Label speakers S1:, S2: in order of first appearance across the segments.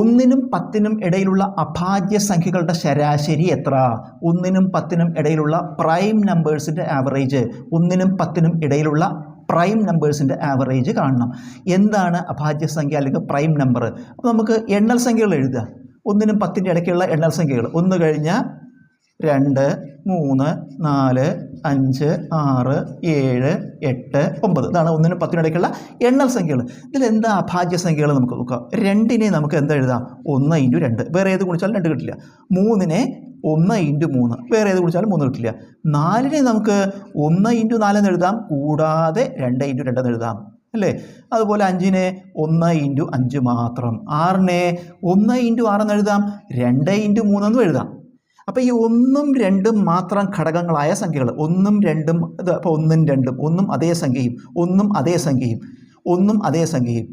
S1: ഒന്നിനും പത്തിനും ഇടയിലുള്ള അഭാജ്യ സംഖ്യകളുടെ ശരാശരി എത്ര ഒന്നിനും പത്തിനും ഇടയിലുള്ള പ്രൈം നമ്പേഴ്സിൻ്റെ ആവറേജ് ഒന്നിനും പത്തിനും ഇടയിലുള്ള പ്രൈം നമ്പേഴ്സിൻ്റെ ആവറേജ് കാണണം എന്താണ് അഭാജ്യ സംഖ്യ അല്ലെങ്കിൽ പ്രൈം നമ്പർ അപ്പോൾ നമുക്ക് എണ്ണൽ സംഖ്യകൾ എഴുതുക ഒന്നിനും പത്തിൻ്റെ ഇടയ്ക്കുള്ള എണ്ണൽ സംഖ്യകൾ ഒന്ന് കഴിഞ്ഞാൽ രണ്ട് മൂന്ന് നാല് അഞ്ച് ആറ് ഏഴ് എട്ട് ഒമ്പത് ഇതാണ് ഒന്നിനും പത്തിനിടയ്ക്കുള്ള എണ്ണൽ സംഖ്യകൾ ഇതിൽ എന്താ അഭാജ്യ സംഖ്യകൾ നമുക്ക് നോക്കാം രണ്ടിനെ നമുക്ക് എന്താ എഴുതാം ഒന്ന് ഇൻറ്റു രണ്ട് വേറെ ഏത് കുടിച്ചാലും രണ്ട് കിട്ടില്ല മൂന്നിനെ ഒന്ന് ഇൻറ്റു മൂന്ന് വേറെ ഏത് കുടിച്ചാലും മൂന്ന് കിട്ടില്ല നാലിനെ നമുക്ക് ഒന്ന് ഇൻറ്റു നാലെന്ന് എഴുതാം കൂടാതെ രണ്ട് ഇൻറ്റു രണ്ടെന്ന് എഴുതാം അല്ലേ അതുപോലെ അഞ്ചിനെ ഒന്ന് ഇൻറ്റു അഞ്ച് മാത്രം ആറിനെ ഒന്ന് ഇൻറ്റു ആറെന്ന് എഴുതാം രണ്ട് ഇൻറ്റു മൂന്നെന്നും എഴുതാം അപ്പോൾ ഈ ഒന്നും രണ്ടും മാത്രം ഘടകങ്ങളായ സംഖ്യകൾ ഒന്നും രണ്ടും ഇത് അപ്പോൾ ഒന്നും രണ്ടും ഒന്നും അതേ സംഖ്യയും ഒന്നും അതേ സംഖ്യയും ഒന്നും അതേ സംഖ്യയും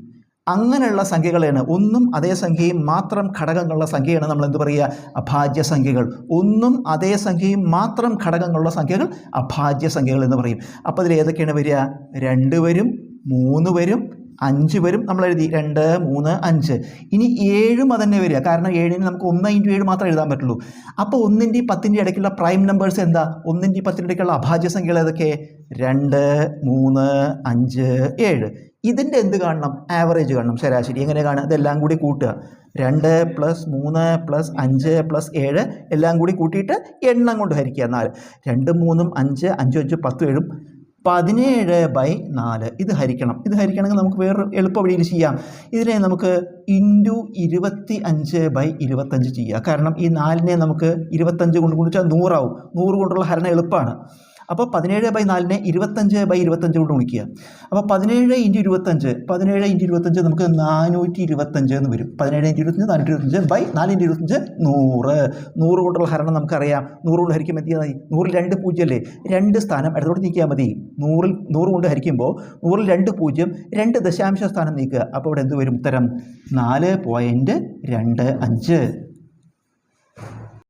S1: അങ്ങനെയുള്ള സംഖ്യകളാണ് ഒന്നും അതേ സംഖ്യയും മാത്രം ഘടകങ്ങളുള്ള സംഖ്യയാണ് നമ്മൾ എന്ത് പറയുക അഭാജ്യ സംഖ്യകൾ ഒന്നും അതേ സംഖ്യയും മാത്രം ഘടകങ്ങളുള്ള സംഖ്യകൾ അഭാജ്യ സംഖ്യകൾ എന്ന് പറയും അപ്പോൾ അതിൽ ഏതൊക്കെയാണ് വരിക രണ്ട് വരും മൂന്ന് വരും അഞ്ച് വരും നമ്മൾ എഴുതി രണ്ട് മൂന്ന് അഞ്ച് ഇനി ഏഴും അതന്നെ വരിക കാരണം ഏഴിന് നമുക്ക് ഒന്ന് ഇൻറ്റു ഏഴ് മാത്രമേ എഴുതാൻ പറ്റുള്ളൂ അപ്പോൾ ഒന്നിൻ്റെ പത്തിൻ്റെ ഇടയ്ക്കുള്ള പ്രൈം നമ്പേഴ്സ് എന്താ ഒന്നിൻ്റെ പത്തിൻ്റെ ഇടയ്ക്കുള്ള അഭാജ്യ സംഖ്യകൾ ഏതൊക്കെ രണ്ട് മൂന്ന് അഞ്ച് ഏഴ് ഇതിൻ്റെ എന്ത് കാണണം ആവറേജ് കാണണം ശരാശരി എങ്ങനെ കാണുക ഇതെല്ലാം കൂടി കൂട്ടുക രണ്ട് പ്ലസ് മൂന്ന് പ്ലസ് അഞ്ച് പ്ലസ് ഏഴ് എല്ലാം കൂടി കൂട്ടിയിട്ട് എണ്ണം കൊണ്ട് ഹരിക്കുക എന്നാൽ രണ്ടും മൂന്നും അഞ്ച് അഞ്ചും അഞ്ചും പത്തും ഏഴും പതിനേഴ് ബൈ നാല് ഇത് ഹരിക്കണം ഇത് ഹരിക്കണമെങ്കിൽ നമുക്ക് വേറൊരു എളുപ്പ വഴിയിൽ ചെയ്യാം ഇതിനെ നമുക്ക് ഇൻറ്റു ഇരുപത്തി അഞ്ച് ബൈ ഇരുപത്തഞ്ച് ചെയ്യുക കാരണം ഈ നാലിനെ നമുക്ക് ഇരുപത്തഞ്ച് കൊണ്ട് ഗുണിച്ചാൽ നൂറാവും നൂറ് കൊണ്ടുള്ള ഹരണം എളുപ്പമാണ് അപ്പോൾ പതിനേഴ് ബൈ നാലിനെ ഇരുപത്തഞ്ച് ബൈ ഇരുപത്തഞ്ച് കൊണ്ട് ഗുണിക്കുക അപ്പോൾ പതിനേഴ് ഇൻറ്റു ഇരുപത്തഞ്ച് പതിനേഴ് ഇൻറ്റു ഇരുപത്തഞ്ച് നമുക്ക് നാനൂറ്റി ഇരുപത്തഞ്ച് എന്ന് വരും പതിനേഴ് ഇൻറ്റു ഇരുപത്തഞ്ച് നാനൂറ്റി ഇരുപത്തഞ്ച് ബൈ നാലിൻ്റെ ഇരുപത്തഞ്ച് നൂറ് നൂറ് കൊണ്ടുള്ള ഹരണം നമുക്കറിയാം നൂറ് കൊണ്ട് ഹരിക്കും മതി നൂറിൽ രണ്ട് പൂജ്യമല്ലേ രണ്ട് സ്ഥാനം ഇടത്തോട്ട് നീക്കിയാൽ മതി നൂറിൽ നൂറ് കൊണ്ട് ഹരിക്കുമ്പോൾ നൂറിൽ രണ്ട് പൂജ്യം രണ്ട് ദശാംശ സ്ഥാനം നീക്കുക അപ്പോൾ ഇവിടെ എന്ത് വരും ഉത്തരം നാല് പോയിൻറ്റ് രണ്ട് അഞ്ച്